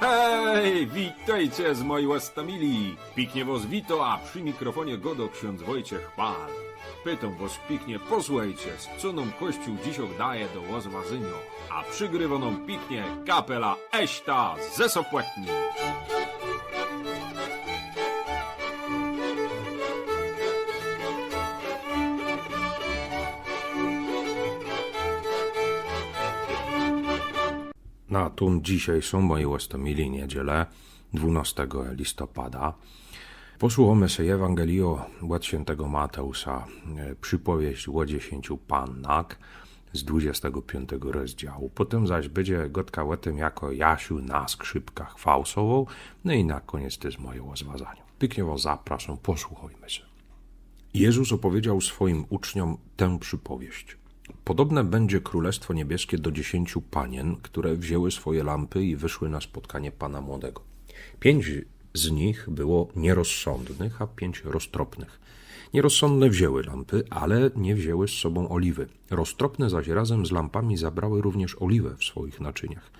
Hej, witajcie z mojej łastamili. Piknie was wito, a przy mikrofonie godo ksiądz Wojciech Pal. Pytam was piknie, posłuchajcie, co nam Kościół dziś daje do łozwazynia. A przygrywa nam piknie kapela Eśta ze Sopłetni. Na tun dzisiaj są moje łastamili niedzielę 12 listopada. Posłuchamy się Ewangelio od świętego Mateusa, e, przypowieść o dziesięciu pannak z 25 rozdziału. Potem zaś będzie gotka o tym, jako Jasiu na skrzypkach fałsował, no i na koniec to jest moje rozważanie. Pięknie zapraszam, posłuchajmy się. Jezus opowiedział swoim uczniom tę przypowieść. Podobne będzie Królestwo Niebieskie do dziesięciu panien, które wzięły swoje lampy i wyszły na spotkanie Pana Młodego. Pięć z nich było nierozsądnych, a pięć roztropnych. Nierozsądne wzięły lampy, ale nie wzięły z sobą oliwy. Roztropne zaś razem z lampami zabrały również oliwę w swoich naczyniach.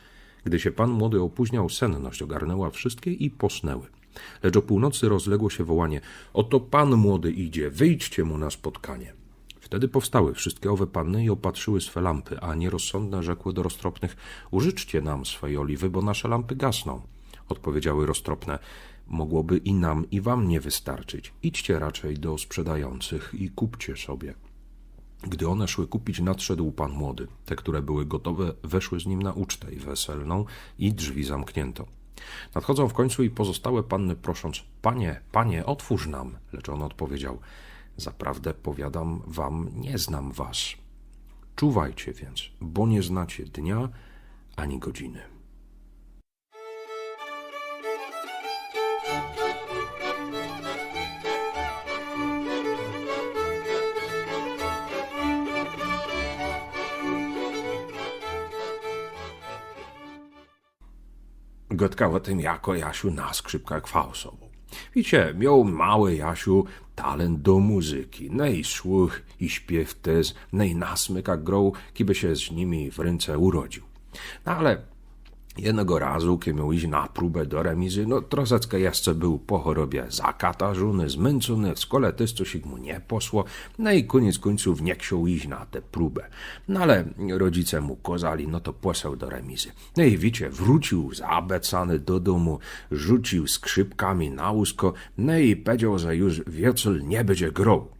Gdy się Pan Młody opóźniał, senność ogarnęła wszystkie i posnęły. Lecz o północy rozległo się wołanie: Oto Pan Młody idzie, wyjdźcie mu na spotkanie. Wtedy powstały wszystkie owe panny i opatrzyły swe lampy, a nierozsądne rzekły do roztropnych: Użyczcie nam swej oliwy, bo nasze lampy gasną. Odpowiedziały roztropne: Mogłoby i nam, i wam nie wystarczyć. Idźcie raczej do sprzedających i kupcie sobie. Gdy one szły kupić, nadszedł pan młody. Te, które były gotowe, weszły z nim na ucztę i weselną i drzwi zamknięto. Nadchodzą w końcu i pozostałe panny prosząc: Panie, panie, otwórz nam. Lecz on odpowiedział: Zaprawdę powiadam wam, nie znam was. Czuwajcie więc, bo nie znacie dnia ani godziny. Gotka tym, jako Jasiu na skrzypkach fałsował. Wiecie, miał mały Jasiu talent do muzyki. Nej słuch i śpiew też, nej nasmyk jak kiby się z nimi w ręce urodził. No ale jednego razu, kiedy miał iść na próbę do remizy, no troszeczkę jeszcze był po chorobie zakatarzony, zmęczony, w szkole też coś mu nie posło, no i koniec końców nie chciał iść na tę próbę. No ale rodzice mu kozali, no to posłał do remizy. No i wiecie, wrócił zabecany do domu, rzucił skrzypkami na łóżko, no i powiedział, że już wieczór nie będzie grał.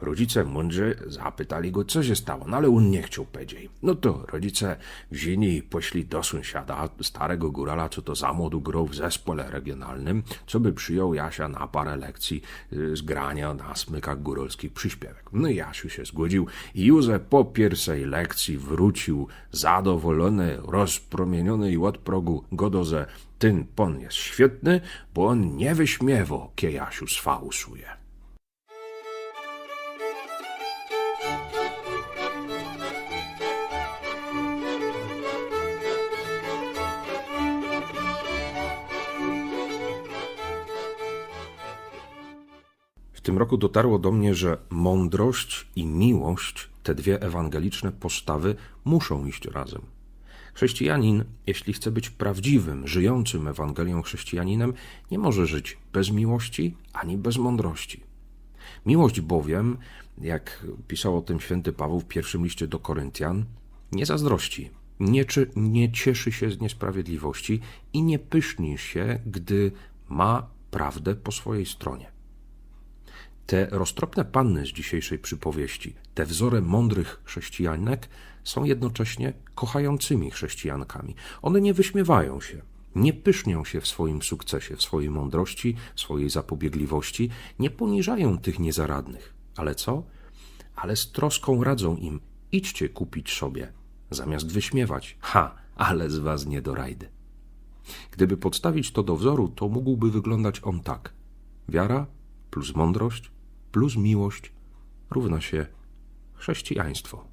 Rodzice mądrzy zapytali go, co się stało, no ale on nie chciał powiedzieć. No to rodzice wzięli i poszli do sąsiada, starego górala, co to za młodu grał w zespole regionalnym, co by przyjął Jasia na parę lekcji y, z grania na smykach góralskich przyśpiewek. No i Jasiu się zgodził i już po pierwszej lekcji wrócił zadowolony, rozpromieniony i od progu godo, że ten pon jest świetny, bo on nie wyśmiewał, kie Jasiu sfałsuje. Tym roku dotarło do mnie, że mądrość i miłość, te dwie ewangeliczne postawy, muszą iść razem. Chrześcijanin, jeśli chce być prawdziwym, żyjącym Ewangelią chrześcijaninem, nie może żyć bez miłości ani bez mądrości. Miłość bowiem, jak pisał o tym święty Paweł w pierwszym liście do Koryntian, nie zazdrości, nie, czy, nie cieszy się z niesprawiedliwości i nie pyszni się, gdy ma prawdę po swojej stronie. Te roztropne panny z dzisiejszej przypowieści, te wzory mądrych chrześcijanek, są jednocześnie kochającymi chrześcijankami. One nie wyśmiewają się, nie pysznią się w swoim sukcesie, w swojej mądrości, w swojej zapobiegliwości, nie poniżają tych niezaradnych. Ale co? Ale z troską radzą im: idźcie kupić sobie, zamiast wyśmiewać. Ha, ale z was nie do rajdy. Gdyby podstawić to do wzoru, to mógłby wyglądać on tak: wiara plus mądrość plus miłość równa się chrześcijaństwo.